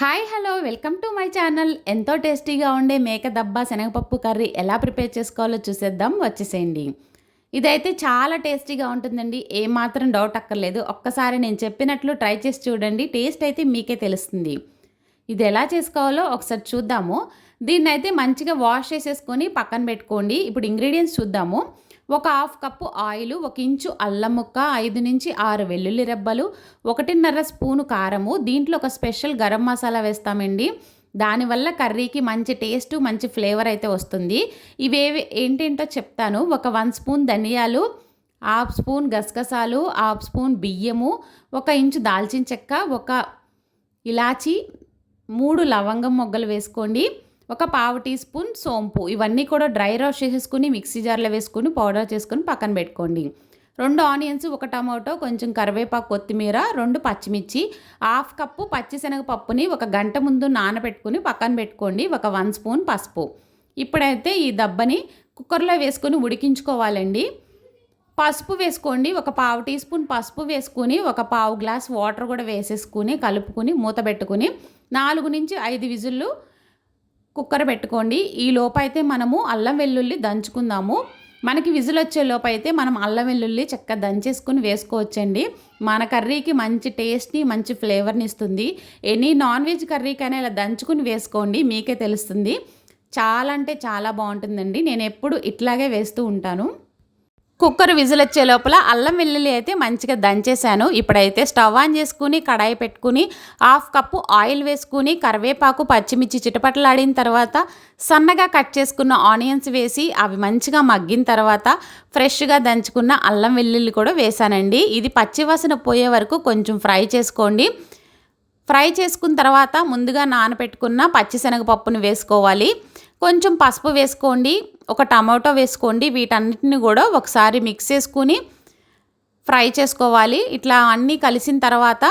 Hi hello welcome to my channel. ఎంతో టేస్టీగా ఉండే మేక దబ్బా శనగపప్పు కర్రీ ఎలా ప్రిపేర్ చేసుకోవాలో చూసేద్దాం వచ్చేసేయండి. ఇదైతే చాలా టేస్టీగా ఉంటుందండి. ఏమాత్రం డౌట్ అక్కర్లేదు. ఒక్కసారి నేను చెప్పినట్లు ట్రై చేసి చూడండి. టేస్ట్ అయితే మీకే తెలుస్తుంది. ఇది ఎలా చేసుకోవాలో ఒకసారి చూద్దాము. దీన్ని అయితే మంచిగా వాష్ చేసేసుకొని పక్కన పెట్టుకోండి. ఇప్పుడు ఇంగ్రీడియంట్స్ చూద్దాము. ఒక హాఫ్ కప్పు ఆయిల్ ఒక ఇంచు అల్లం ముక్క ఐదు నుంచి ఆరు వెల్లుల్లి రెబ్బలు ఒకటిన్నర స్పూను కారము దీంట్లో ఒక స్పెషల్ గరం మసాలా వేస్తామండి. దానివల్ల కర్రీకి మంచి టేస్ట్ మంచి ఫ్లేవర్ అయితే వస్తుంది. ఇవేవి ఏంటేంటో చెప్తాను. ఒక వన్ స్పూన్ ధనియాలు హాఫ్ స్పూన్ గసగసాలు హాఫ్ స్పూన్ బియ్యము ఒక ఇంచు దాల్చిన చెక్క ఒక ఇలాచి మూడు లవంగం మొగ్గలు వేసుకోండి. ఒక పావు టీ స్పూన్ సోంపు. ఇవన్నీ కూడా డ్రై రోస్ట్ చేసేసుకుని మిక్సీ జార్లో వేసుకుని పౌడర్ చేసుకుని పక్కన పెట్టుకోండి. రెండు ఆనియన్స్ ఒక టమాటో కొంచెం కరివేపాకు కొత్తిమీర రెండు పచ్చిమిర్చి హాఫ్ కప్పు పచ్చిశనగ పప్పుని ఒక గంట ముందు నానబెట్టుకుని పక్కన పెట్టుకోండి. ఒక వన్ స్పూన్ పసుపు. ఇప్పుడైతే ఈ దబ్బని కుక్కర్లో వేసుకొని ఉడికించుకోవాలండి. పసుపు వేసుకోండి. ఒక పావు టీ స్పూన్ పసుపు వేసుకుని ఒక పావు గ్లాస్ వాటర్ కూడా వేసేసుకుని కలుపుకుని మూత పెట్టుకుని నాలుగు నుంచి ఐదు విజుళ్ళు కుక్కర్ పెట్టుకోండి. ఈ లోపైతే మనము అల్లం వెల్లుల్లి దంచుకుందాము. మనకి విజిల్ వచ్చే లోపైతే మనం అల్లం వెల్లుల్లి చక్కగా దంచేసుకుని వేసుకోవచ్చండి. మన కర్రీకి మంచి టేస్ట్ని మంచి ఫ్లేవర్ని ఇస్తుంది. ఎనీ నాన్ వెజ్ కర్రీకైనా ఇలా దంచుకుని వేసుకోండి మీకే తెలుస్తుంది. చాలా అంటే చాలా బాగుంటుందండి. నేను ఎప్పుడు ఇట్లాగే వేస్తూ ఉంటాను. కుక్కర్ విజిల్ వచ్చే లోపల అల్లం వెల్లుల్లి అయితే మంచిగా దంచేసాను ఇప్పుడైతే స్టవ్ ఆన్ చేసుకుని కడాయి పెట్టుకుని హాఫ్ కప్పు ఆయిల్ వేసుకుని కరివేపాకు పచ్చిమిర్చి చిటపటలాడిన తర్వాత సన్నగా కట్ చేసుకున్న ఆనియన్స్ వేసి అవి మంచిగా మగ్గిన తర్వాత ఫ్రెష్గా దంచుకున్న అల్లం వెల్లుల్లి కూడా వేసానండి ఇది పచ్చివాసన పోయే వరకు కొంచెం ఫ్రై చేసుకోండి. ఫ్రై చేసుకున్న తర్వాత ముందుగా నానబెట్టుకున్న పచ్చిశనగపప్పును వేసుకోవాలి. కొంచెం పసుపు వేసుకోండి ఒక టమాటో వేసుకోండి వీటన్నిటిని కూడా ఒకసారి మిక్స్ చేసుకుని ఫ్రై చేసుకోవాలి. ఇట్లా అన్నీ కలిసిన తర్వాత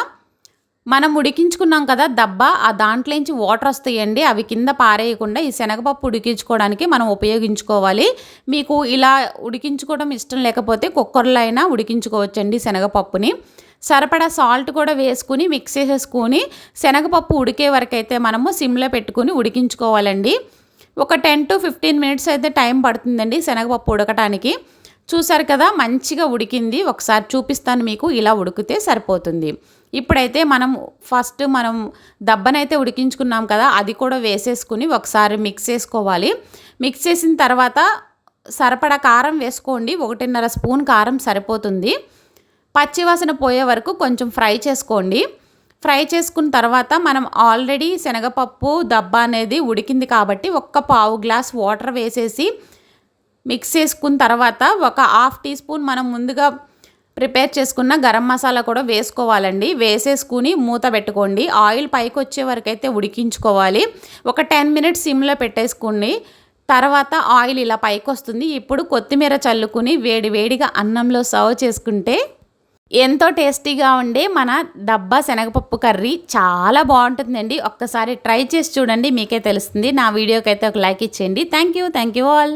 మనం ఉడికించుకున్నాం కదా దబ్బ ఆ దాంట్లోంచి వాటర్ వస్తాయండి. అవి కింద పారేయకుండా ఈ శనగపప్పు ఉడికించుకోవడానికి మనం ఉపయోగించుకోవాలి. మీకు ఇలా ఉడికించుకోవడం ఇష్టం లేకపోతే కుక్కర్లో అయినా ఉడికించుకోవచ్చండి శనగపప్పుని. సరిపడా సాల్ట్ కూడా వేసుకుని మిక్స్ చేసేసుకుని శనగపప్పు ఉడికే వరకు అయితే మనము సిమ్లో పెట్టుకుని ఉడికించుకోవాలండి. ఒక టెన్ టు ఫిఫ్టీన్ మినిట్స్ అయితే టైం పడుతుందండి శనగపప్పు ఉడకటానికి. చూసారు కదా మంచిగా ఉడికింది. ఒకసారి చూపిస్తాను మీకు ఇలా ఉడికితే సరిపోతుంది. ఇప్పుడైతే మనం ఫస్ట్ మనం దబ్బనైతే ఉడికించుకున్నాం కదా అది కూడా వేసేసుకుని ఒకసారి మిక్స్ చేసుకోవాలి. మిక్స్ చేసిన తర్వాత సరిపడా కారం వేసుకోండి. ఒకటిన్నర స్పూన్ కారం సరిపోతుంది. పచ్చివాసన పోయే వరకు కొంచెం ఫ్రై చేసుకోండి. ఫ్రై చేసుకున్న తర్వాత మనం ఆల్రెడీ శనగపప్పు దబ్బ అనేది ఉడికింది కాబట్టి ఒక్క పావు గ్లాస్ వాటర్ వేసేసి మిక్స్ చేసుకున్న తర్వాత ఒక హాఫ్ టీ స్పూన్ మనం ముందుగా ప్రిపేర్ చేసుకున్న గరం మసాలా కూడా వేసుకోవాలండి. వేసేసుకుని మూత పెట్టుకోండి. ఆయిల్ పైకి వచ్చే వరకు అయితే ఉడికించుకోవాలి. ఒక టెన్ మినిట్స్ సిమ్లో పెట్టేసుకోండి తర్వాత ఆయిల్ ఇలా పైకి వస్తుంది. ఇప్పుడు కొత్తిమీర చల్లుకుని వేడి వేడిగా అన్నంలో సర్వ్ చేసుకుంటే ఎంతో టేస్టీగా ఉండే మన డబ్బా శనగపప్పు కర్రీ చాలా బాగుంటుందండి. ఒక్కసారి ట్రై చేసి చూడండి మీకే తెలుస్తుంది. నా వీడియోకి అయితే ఒక లైక్ ఇచ్చేయండి. Thank you thank you all